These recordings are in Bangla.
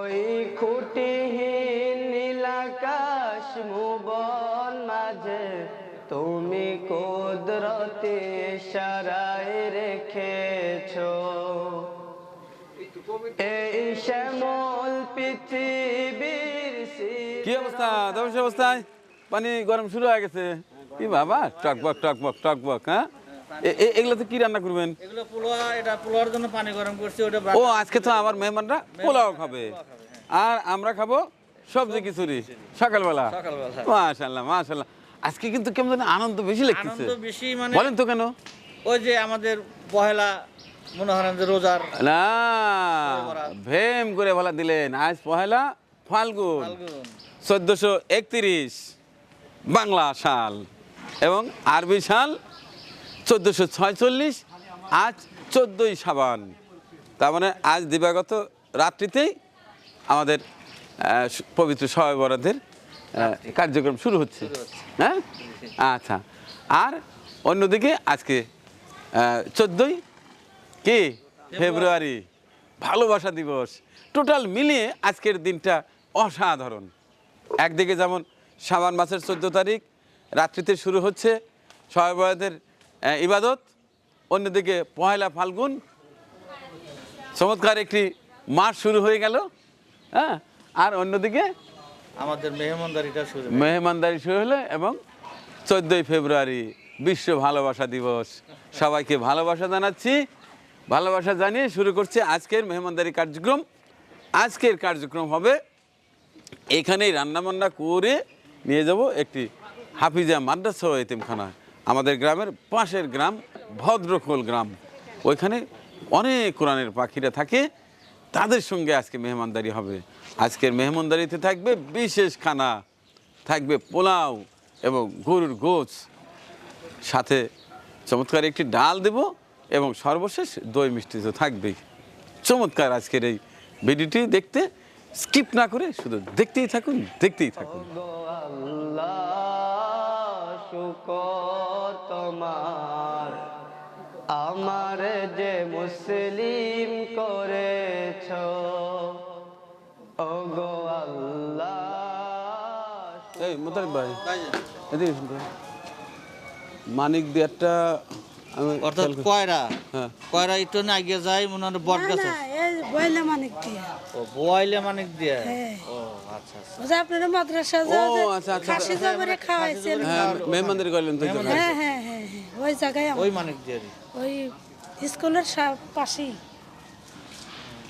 ওই খুঁটিহীন নীলাকাশ মুবন মাঝে তুমি কুদরতি সারায় রেখেছ। এই শ্যামল পৃথিবীর কি অবস্থা? দশ অবস্থায় পানি গরম শুরু হয়ে গেছে। কি বাবা? টকবক টকবক টকবক হ্যাঁ? এগুলোতে কি রান্না করবেন? এগুলো এটা পোলোয়ার জন্য পানি গরম করছি ওটা ও আজকে তো আমার মেহমানরা পোলাও খাবে আর আমরা খাব সবজি খিচুড়ি সকালবেলা। সকালবেলা। মাশাল্লাহ মাশাল্লাহ আজকে কিন্তু কেমন জানি আনন্দ বেশি লাগতেছে। আনন্দ বেশি মানে বলেন তো কেন? ওই যে আমাদের পহেলা মনে হয় যে রোজার না ভেম করে বলা দিলেন। আজ পহেলা ফাল্গুন ফাল্গুন। চোদ্দশো একত্রিশ বাংলা সাল এবং আরবি সাল চোদ্দশো ছয়চল্লিশ, আজ চোদ্দোই সাবান। তার মানে আজ দিবাগত রাত্রিতেই আমাদের পবিত্র সবাই বরাদের কার্যক্রম শুরু হচ্ছে। হ্যাঁ? আচ্ছা। আর অন্যদিকে আজকে চোদ্দোই কি? ফেব্রুয়ারি। ভালোবাসা দিবস। টোটাল মিলিয়ে আজকের দিনটা অসাধারণ। একদিকে যেমন সাবান মাসের চোদ্দ তারিখ রাত্রিতে শুরু হচ্ছে সহায়বাদের ইবাদত। অন্যদিকে পয়লা ফাল্গুন। চমৎকার একটি মাস শুরু হয়ে গেল হ্যাঁ আর অন্যদিকে আমাদের মেহমানদারিটা শুরু মেহমানদারি শুরু হলো এবং চোদ্দোই ফেব্রুয়ারি বিশ্ব ভালোবাসা দিবস। সবাইকে ভালোবাসা জানাচ্ছি ভালোবাসা জানিয়ে শুরু করছে আজকের মেহমানদারি কার্যক্রম। আজকের কার্যক্রম হবে এখানেই রান্নাবান্না করে নিয়ে যাব একটি হাফিজা মাদ্রাসা এতিমখানা আমাদের গ্রামের পাশের গ্রাম, ভদ্রখোল গ্রাম। ওইখানে অনেক কোরআনের পাখিরা থাকে। তাদের সঙ্গে আজকে মেহমানদারি হবে। আজকের মেহমানদারিতে থাকবে বিশেষ খানা। থাকবে পোলাও এবং গরুর গোছ সাথে চমৎকার একটি ডাল দেব এবং সর্বশেষ দই মিষ্টি তো থাকবেই। চমৎকার আজকের এই ভিডিওটি দেখতে স্কিপ না করে শুধু দেখতেই থাকুন দেখতেই থাকুন। শুকর। তোমার। আমার যে মুসলিম করেছ ও গো আল্লাহ। এই ভাই। এদিকে শুনতে মানিক অর্থাৎ কয়রা। হ্যাঁ। কয়রা একটু না যায় মনে হয় বট গাছ না বইলে মানিক দিয়ে। ও বোয়াইলে মানিক দিয়ে? হ্যাঁ। ও আচ্ছা আচ্ছা। ওই যে আপনারা মাদ্রাসা ও, আচ্ছা, আচ্ছা, খাসি খাওয়াইছেন। হ্যাঁ মেহমানদের গেলেন তো। হ্যাঁ হ্যাঁ হ্যাঁ হ্যাঁ। ওই জায়গায় আমার- ওই মানিক ওই স্কুলের সা- পাশেই।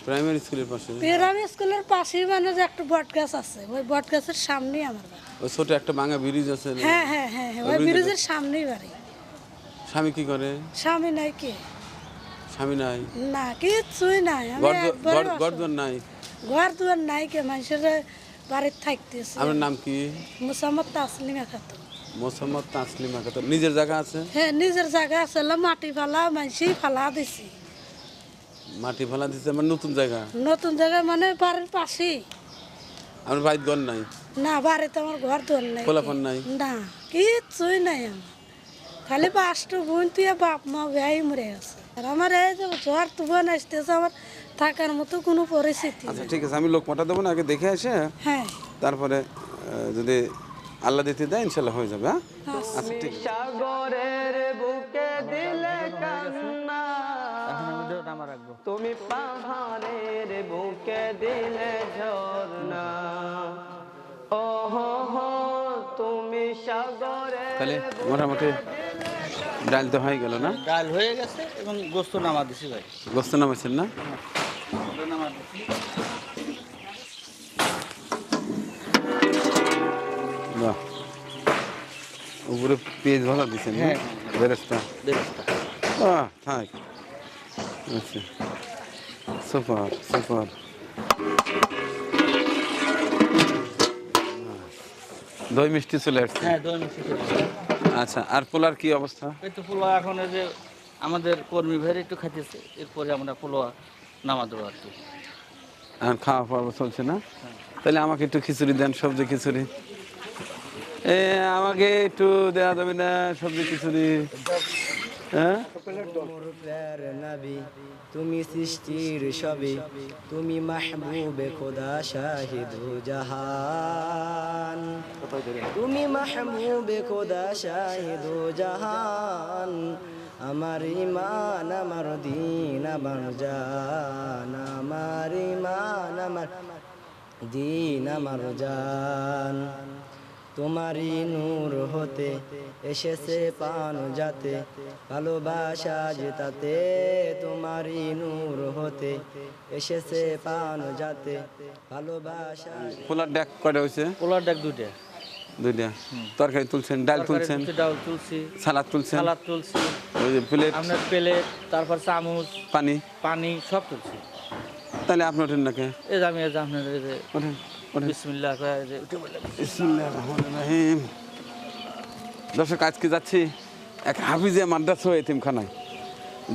প্রাইমারি স্কুলের পাশে? পেরামি স্কুলের পাশেই মানে যে একটা বট গাছ আছে। ওই বট গাছের সামনেই আমার বাড়ি। ওই ছোট একটা ভাঙা ব্রিজ আছে না? হ্যাঁ হ্যাঁ হ্যাঁ হ্যাঁ। ওই ব্রিজের ব্রিজের সামনেই বাড়ি। স্বামী কি করে? স্বামী নাই কি? স্বামী নাই? না কিছুই নাই। আমি একবারে অসহায়। গর্দন নাই? ঘর দুয়ার নাই কে? মানুষের বাড়িতে থাকতেছে। আপনার নাম কি? মুসাম্মদ তাসলিমা খাতুন। মোসাম্মদ তাসলিমা খাতুন নিজের জায়গা আছে? হ্যাঁ নিজের জায়গা আছে মাটি ফালা মানসি ফালা দিছি। মাটি ফেলা দিচ্ছে আমার নতুন জায়গা? নতুন জায়গায় মানে বাড়ির পাশেই। আমার বাড়ির ঘর নাই? না বাড়িতে আমার ঘর দোর নাই। খোলাপন নাই? না কিচ্ছুই নাই আমার। খালি পাঁচটা বোন তুই বাপ মা ভাই মরে আছে আর আমার এই যে ঝড় তুফান আসতেছে আমার থাকার মতো কোনো পরিস্থিতি আচ্ছা ঠিক আছে আমি লোক পাঠা দেবো না আগে দেখে আসে। হ্যাঁ। তারপরে যদি আল্লাহ দিতে দেয় ইনশাল্লাহ হয়ে যাবে হ্যাঁ? আচ্ছা ঠিক সাগরের বুকে দিলে কান্না। রাখব। তুমি পাহাড়ের বুকে দিলে ঝর্ণা। ও হো হো তুমি সাগরের তাহলে মোটামুটি ডাল তো হয়ে গেল না? ডাল হয়ে গেছে এবং গোস্ত নামা দিছি ভাই। গোস্ত নামাচ্ছেন না? নামা দিছি। পেঁয়াজ ভালো দিচ্ছেন হ্যাঁ। বেরেস্তা? থাক। আচ্ছা। Super super. দই মিষ্টি চলে আসছে। হ্যাঁ দই মিষ্টি চলে আচ্ছা আর পোলার কি অবস্থা? এই তো পোলোয়া এখন এই যে আমাদের কর্মী ভাইয়ের একটু খাইতেছে এরপরে আমরা পোলোয়া নামা দেবো আর কি। আর খাওয়া পাওয়া চলছে না? তাহলে আমাকে একটু খিচুড়ি দেন সবজি খিচুড়ি। আমাকে একটু দেওয়া যাবে না, সবজি খিচুড়ি হ্যাঁ? তুমি তুমি জাহান। তুমি জাহান, আমার ইমান আমার দিন, আমার জান, আমার ইমান আমার দিন, আমার জান। তোমারই নূর হতে এসেছে পান যাতে ভালোবাসা জেতাতে তোমারই নূর হতে এসেছে পান যাতে ভালোবাসা পোলার ডাক কয়টা হয়েছে পোলার ডাক দুইটা। দুইটা। তরকারি তুলছেন ডাল তুলছেন? ডাল তুলছি। সালাদ তুলছেন? সালাদ তুলছি। ওই যে প্লেট? আপনার প্লেট তারপর চামচ পানি? পানি সব তুলছি। তাহলে আপনি ওঠেন নাকি যে আমি এই যে আপনার ওঠেন। ওঠেন বিসমিল্লাহ কয়ে এই যে উঠে বললাম বিসমিল্লাহির রহমানির রহিম। দর্শক আজকে যাচ্ছি এক হাফিজিয়া মাদ্রাসা ও এতিমখানায়।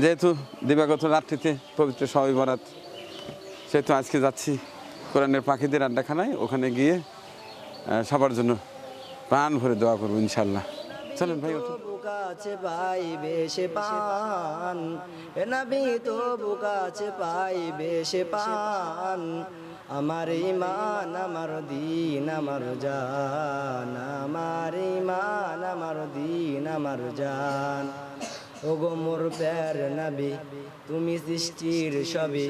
যেহেতু দিবাগত রাত্রিতে পবিত্র সবাই বরাত সেহেতু আজকে যাচ্ছি কোরআনের পাখিদের আড্ডাখানায়। ওখানে গিয়ে সবার জন্য প্রাণ ভরে দোয়া করব ইনশাল্লাহ চলেন ভাই বুকাছে পাই বেশে পান। এ নবী তো বুকাছে পাই বেশে পান। আমার ইমান আমার দিন, আমার জান। আমার ইমান আমার দিন, আমার জান। ওগো মোর প্যার নবী, তুমি সৃষ্টির সবে,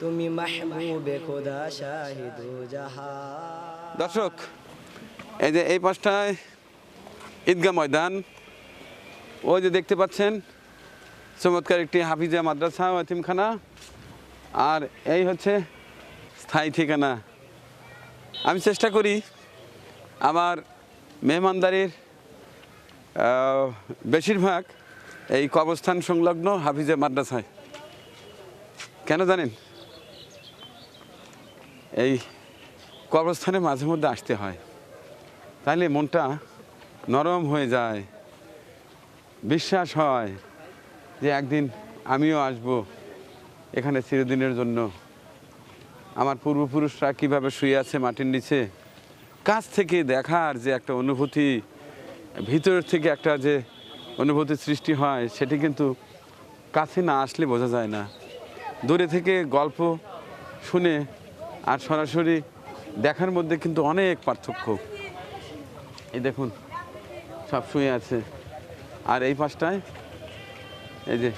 তুমি মাহবুবে খোদা শাহিদু জাহান। দর্শক, এই যে এই পাশটায় ঈদগাহ ময়দান, ওই যে দেখতে পাচ্ছেন, চমৎকার একটি হাফিজা মাদ্রাসা ও এতিমখানা। আর এই হচ্ছে স্থায়ী ঠিকানা। আমি চেষ্টা করি আমার মেহমানদারির বেশিরভাগ এই কবস্থান সংলগ্ন হাফিজে মাদ্রাসায়। কেন জানেন? এই কবরস্থানে মাঝে মধ্যে আসতে হয়। তাহলে মনটা নরম হয়ে যায়। বিশ্বাস হয় যে একদিন আমিও আসব এখানে চিরদিনের জন্য। আমার পূর্বপুরুষরা কীভাবে শুয়ে আছে মাটির নিচে? কাছ থেকে দেখার যে একটা অনুভূতি ভিতর থেকে একটা যে অনুভূতি সৃষ্টি হয়, সেটি কিন্তু কাছে না আসলে বোঝা যায় না। দূরে থেকে গল্প শুনে আর সরাসরি দেখার মধ্যে কিন্তু অনেক পার্থক্য। এই দেখুন, সব শুয়ে আছে। আর এই পাশটায়, এই যে,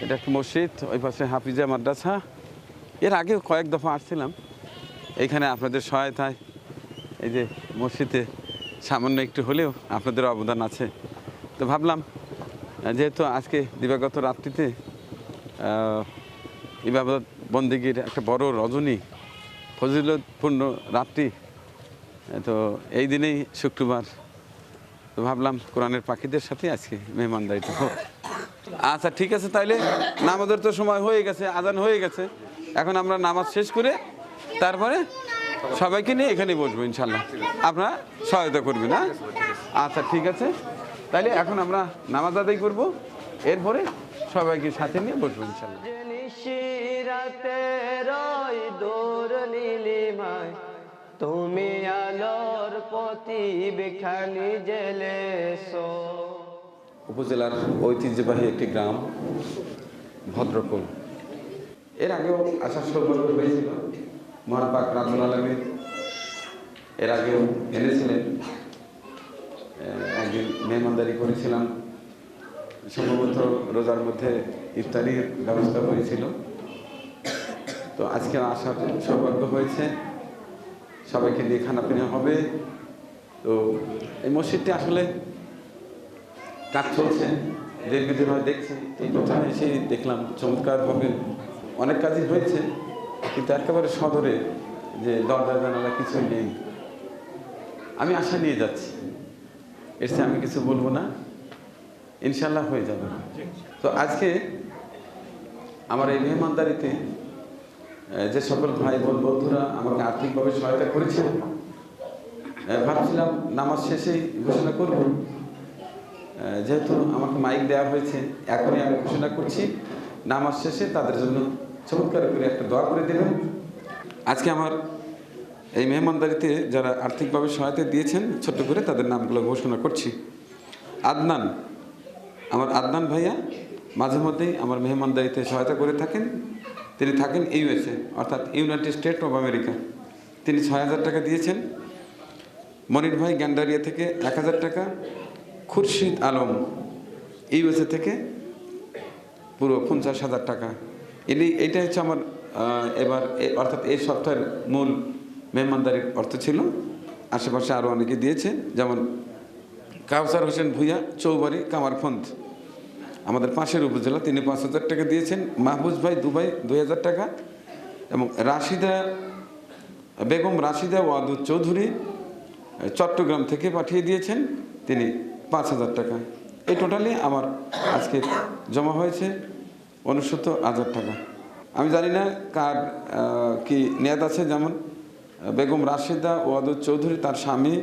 এটা একটা মসজিদ, ওই পাশে হাফিজা মাদ্রাসা। এর আগেও কয়েক দফা আসছিলাম। এইখানে আপনাদের সহায়তায়, এই যে মসজিদে সামান্য একটু হলেও আপনাদের অবদান আছে। তো ভাবলাম, যেহেতু আজকে দিবাগত রাত্রিতে ইবাদত বন্দিগির একটা বড় রজনী, ফজিলতপূর্ণ রাত্রি, তো এই দিনেই শুক্রবার। তো ভাবলাম কোরআনের পাখিদের সাথে আজকে মেহমানদারিটা আচ্ছা ঠিক আছে, তাইলে নামাজের তো সময় হয়ে গেছে, আজান হয়ে গেছে। এখন আমরা নামাজ শেষ করে তারপরে সবাইকে নিয়ে এখানে বসবো ইনশাল্লাহ। আপনারা সহায়তা করবেন হ্যাঁ? আচ্ছা ঠিক আছে। তাইলে এখন আমরা নামাজ আদায় করব। এরপরে সবাইকে সাথে নিয়ে বসবো ইনশাল্লাহ। তুমি আলোর প্রতি বিখানি জেলেছো উপজেলার ঐতিহ্যবাহী একটি গ্রাম ভদ্রকুল। এর আগেও আসার সৌভাগ্য হয়েছিল। মহান পাক রাজুল আলমী এর আগেও এনেছিলেন। একদিন মেহমানদারি করেছিলাম। সম্ভবত রোজার মধ্যে ইফতারির ব্যবস্থা হয়েছিল। তো আজকে আসার সৌভাগ্য হয়েছে। সবাইকে দিয়ে খানা পিনা হবে। তো এই মসজিদটি আসলে কাজ চলছে। দীর্ঘদিন হয় দেখছি এই প্রথমে এসে দেখলাম চমৎকারভাবে অনেক কাজই হয়েছে কিন্তু একেবারে সদরে যে দরজা জানালা কিছুই নেই। আমি আশা নিয়ে যাচ্ছি। এসে আমি কিছু বলব না। ইনশাল্লাহ হয়ে যাবে। তো আজকে আমার এই মেহমানদারিতে যে সকল ভাই বোন বন্ধুরা আমাকে আর্থিকভাবে সহায়তা করেছেন আহ, ভাবছিলাম নামাজ শেষেই ঘোষণা করব। যেহেতু আমাকে মাইক দেওয়া হয়েছে এখনই আমি ঘোষণা করছি নামাজ শেষে তাদের জন্য চমৎকার করে একটা দোয়া করে দেবেন আজকে আমার এই মেহমানদারিতে যারা আর্থিকভাবে সহায়তা দিয়েছেন, ছোট্ট করে তাদের নামগুলো ঘোষণা করছি। আদনান, আমার আদনান ভাইয়া মাঝে মধ্যেই আমার মেহমানদারিতে সহায়তা করে থাকেন। তিনি থাকেন ইউএসএ, অর্থাৎ ইউনাইটেড স্টেট অফ আমেরিকা। তিনি ছয় হাজার টাকা দিয়েছেন। মনির ভাই গ্যান্ডারিয়া থেকে এক হাজার টাকা, খুরশিদ আলম ইউএসএ থেকে পুরো পঞ্চাশ হাজার টাকা। এটি এইটা হচ্ছে আমার এবার অর্থাৎ এই সপ্তাহের মূল মেহমানদারির অর্থ ছিল। আশেপাশে আরও অনেকে দিয়েছে, যেমন কাউসার হোসেন ভুইয়া, চৌবাড়ি কামারফন্দ আমাদের পাশের উপজেলা, তিনি পাঁচ হাজার টাকা দিয়েছেন। মাহবুজ ভাই, দুবাই, দুই হাজার টাকা। এবং রাশিদা, বেগম রাশিদা ওয়াদুদ চৌধুরী চট্টগ্রাম থেকে পাঠিয়ে দিয়েছেন। তিনি পাঁচ হাজার টাকা। এই টোটালি আমার আজকে জমা হয়েছে। অনুষ্ঠিত হাজার টাকা। আমি জানি না কার কি নেয়াদ আছে, যেমন বেগম রাশিদা ওয়াদুদ চৌধুরী, তার স্বামী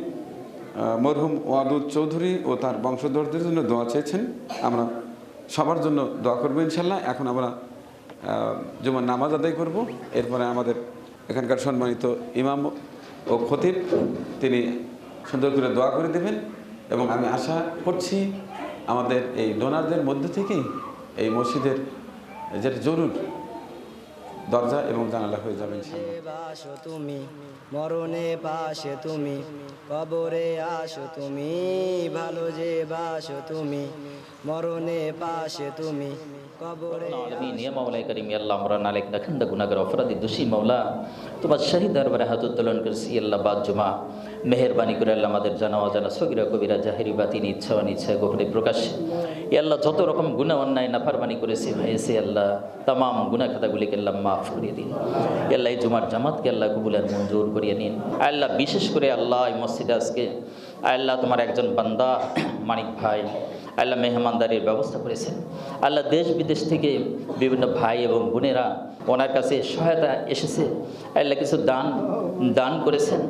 মরহুম ওয়াদুদ চৌধুরী ও তার বংশধরদের জন্য দোয়া চেয়েছেন। আমরা সবার জন্য দোয়া করব ইনশাল্লাহ। এখন আমরা জুমার নামাজ আদায় করব। এরপরে আমাদের এখানকার সম্মানিত ইমাম ও খতিব, তিনি সুন্দর করে দোয়া করে দেবেন। এবং আমি আশা করছি আমাদের এই ডোনারদের মধ্য থেকেই এই মসজিদের যেটা জরুর দরজা এবং জানালা হয়ে যাবে ইনশাল্লাহ বাসো তুমি মরণে পাশে তুমি কবরে আসো তুমি ভালো যে বাসো তুমি মরণে পাশে তুমি গুনাহগার অপরাধী দোষী মাওলা তোমার শহীদ দরবারে হাত উত্তোলন করছি আল্লাহ বাদ জুমা। মেহেরবানি করে আল্লাহ আমাদের জানা অজানা সগিরা কবিরা জাহেরি বাতিন ইচ্ছা অনিচ্ছা গোপনে প্রকাশ। এ আল্লাহ যত রকম গুণা অন্যায় নাফারমানি করেছে হয়েছে আল্লাহ তামাম গুণা খাতাগুলিকে আল্লাহ মাফ করিয়ে দিন। আল্লাহ জুমার জামাতকে আল্লাহ কবুলের মঞ্জুর করিয়ে নিন। আল্লাহ বিশেষ করে আল্লাহ মসজিদে আজকে আল্লাহ তোমার একজন বান্দা, মানিক ভাই আল্লাহ মেহমানদারির ব্যবস্থা করেছেন। আল্লাহ দেশ বিদেশ থেকে বিভিন্ন ভাই এবং বোনেরা ওনার কাছে সহায়তা এসেছে। আল্লাহ কিছু দান দান করেছেন।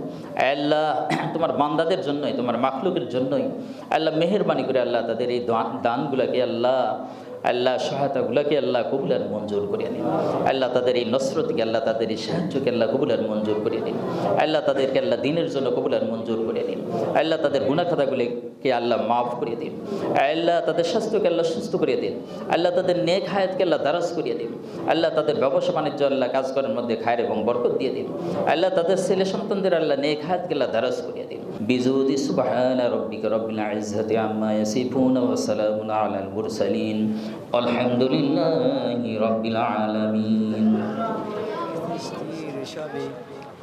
আল্লাহ তোমার বান্দাদের জন্যই, তোমার মাখলুকের জন্যই, আল্লাহ মেহরবানি করে আল্লাহ তাদের এই দানগুলাকে আল্লাহ আল্লাহ সহায়তাগুলোকে আল্লাহ কবুলার মঞ্জুর করিয়ে নিন। আল্লাহ তাদের এই নসরতকে, আল্লাহ তাদের এই সাহায্যকে আল্লাহ কবুলার মঞ্জুর করিয়ে নিন। আল্লাহ তাদেরকে আল্লাহ দিনের জন্য কবুলার মঞ্জুর করিয়ে নিন। আল্লাহ তাদের গুণাখাতাগুলিকে আল্লাহ মাফ করিয়ে দিন। আল্লাহ তাদের স্বাস্থ্যকে আল্লাহ সুস্থ করিয়ে দিন। আল্লাহ তাদের নেক হায়াতকে আল্লাহ দারাজ করিয়ে দিন। আল্লাহ তাদের ব্যবসা বাণিজ্য আল্লাহ কাজ করার মধ্যে খায়ের এবং বরকত দিয়ে দিন। আল্লাহ তাদের ছেলে সন্তানদের আল্লাহ নেক হায়াতকে আল্লাহ দারাজ করিয়ে দিন। বিজুদি সুবহান রব্বিকা রব্বিল ইজ্জাতি আম্মা ইয়াসিফুন ওয়া সালামুন আলাল মুরসালিন। আলহামদুলিল্লাহি রব্বিল আলামিন।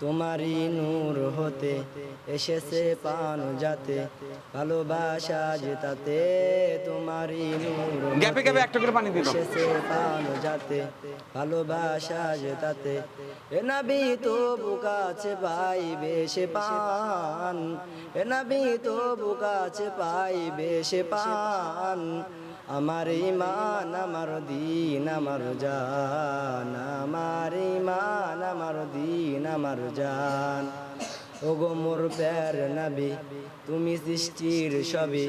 তোমারই নূর হতে এসেছে পান যাতে ভালোবাসা জেতাতে তোমারই নূর গ্যাপে গ্যাপে একটা করে পানি দিল এসেছে পান যাতে ভালোবাসা জেতাতে। এ নবী তো বুকাছে পাই বেশে পান এ নবী তো বুকাছে পাই বেশে পান। আমার ইমান, আমার দিন, আমার জান, আমার ইমান, আমার দিন, আমার জান। ওগো মোর প্যার নবী, তুমি সৃষ্টির সবই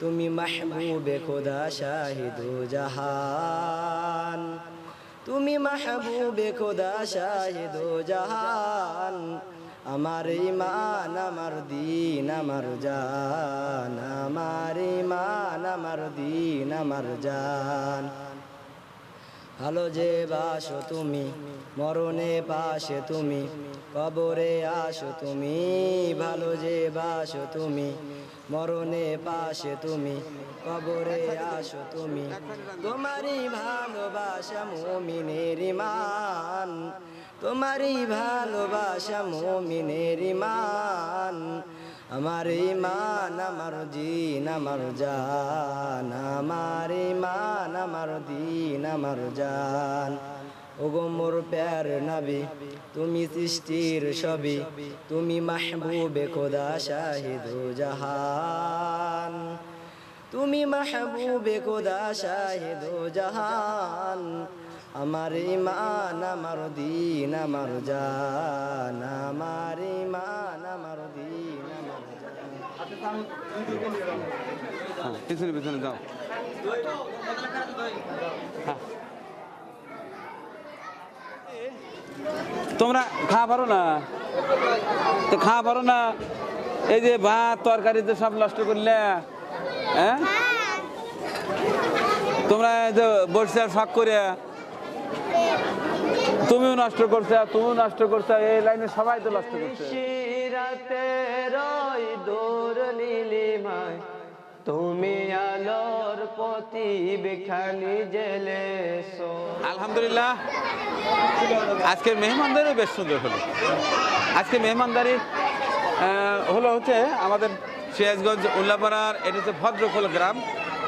তুমি মাহবুবে খোদা শাহিদু জাহান। তুমি মাহবুবে খোদা শাহিদু জাহান। আমার ইমান, আমার দিন, আমার জান। আমার ইমান, আমার দিন, আমার জান। ভালো যে বাসো তুমি, মরণে পাশে তুমি, কবরে আসো তুমি। ভালো যে বাসো তুমি, মরণে পাশে তুমি, কবরে আসো তুমি। তোমারই ভালোবাসা মুমিনের ইমান। তোমারই ভালোবাসা মুমিনের ইমান। আমার ইমান, আমার দিন আমার জান। আমার ইমান, আমার দিন, আমার জান। ওগো মোর প্যার নবী, তুমি সৃষ্টির সবই তুমি মাহবুবে খোদা শাহিদু জাহান। তুমি মাহবুবে খোদা শাহিদু জাহান। আমার ইমান, আমার দিন, আমার জান, আমার ইমান, আমার দিন হ্যাঁ পিছনে পিছনে যাও। তোমরা খাওয়া পারো না? তো খাওয়া পারো না? এই যে ভাত তরকারিতে সব নষ্ট করলে হ্যাঁ? তোমরা বসে শখ করে তুমিও নষ্ট করছ তুমিও নষ্ট করছ এই লাইনে সবাই তো নষ্ট করছে। রাতে রই দূর নীলিমায় তুমি আলোর প্রতি বেখানি জেলেছো আলহামদুলিল্লাহ আজকের মেহমানদারিও বেশ সুন্দর হলো। আজকে মেহমানদারি হলো হচ্ছে আমাদের সিরাজগঞ্জ উল্লাপাড়ার এটা হচ্ছে ভদ্রখোল গ্রাম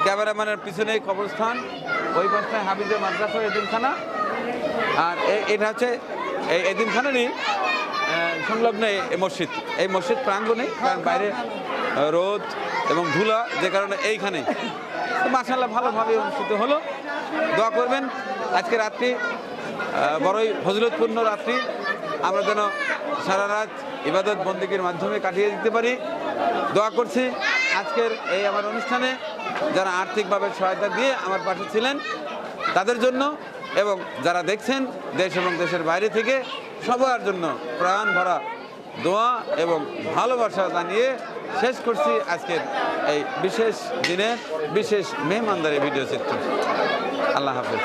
ক্যামেরাম্যানের পিছনে কবরস্থান ওই পাশটায় হাবিজের মাদ্রাসা এদিনখানা আর এটা হচ্ছে এই এদিনখানারই আহ, সংলগ্ন এই মসজিদ। এই মসজিদ প্রাঙ্গণে কারণ বাইরে রোদ এবং ধুলা যে কারণে এইখানে। মাসাল্লাহ ভালোভাবে অনুষ্ঠিত হলো। দোয়া করবেন আজকে রাত্রি বড়ই ফজলতপূর্ণ রাত্রি। আমরা যেন সারা রাত ইবাদত বন্দিকের মাধ্যমে কাটিয়ে দিতে পারি। দোয়া করছি আজকের এই আমার অনুষ্ঠানে যারা আর্থিকভাবে সহায়তা দিয়ে আমার পাশে ছিলেন তাদের জন্য এবং যারা দেখছেন দেশ এবং দেশের বাইরে থেকে সবার জন্য প্রাণ ভরা দোয়া এবং ভালোবাসা জানিয়ে শেষ করছি আজকের এই বিশেষ দিনে, বিশেষ মেহমানদারি ভিডিও চিত্র। আল্লাহ হাফেজ।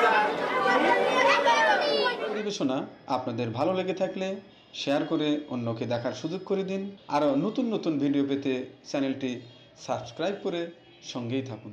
পরিবেশনা আপনাদের ভালো লেগে থাকলে শেয়ার করে অন্যকে দেখার সুযোগ করে দিন। আরও নতুন নতুন ভিডিও পেতে চ্যানেলটি সাবস্ক্রাইব করে সঙ্গেই থাকুন।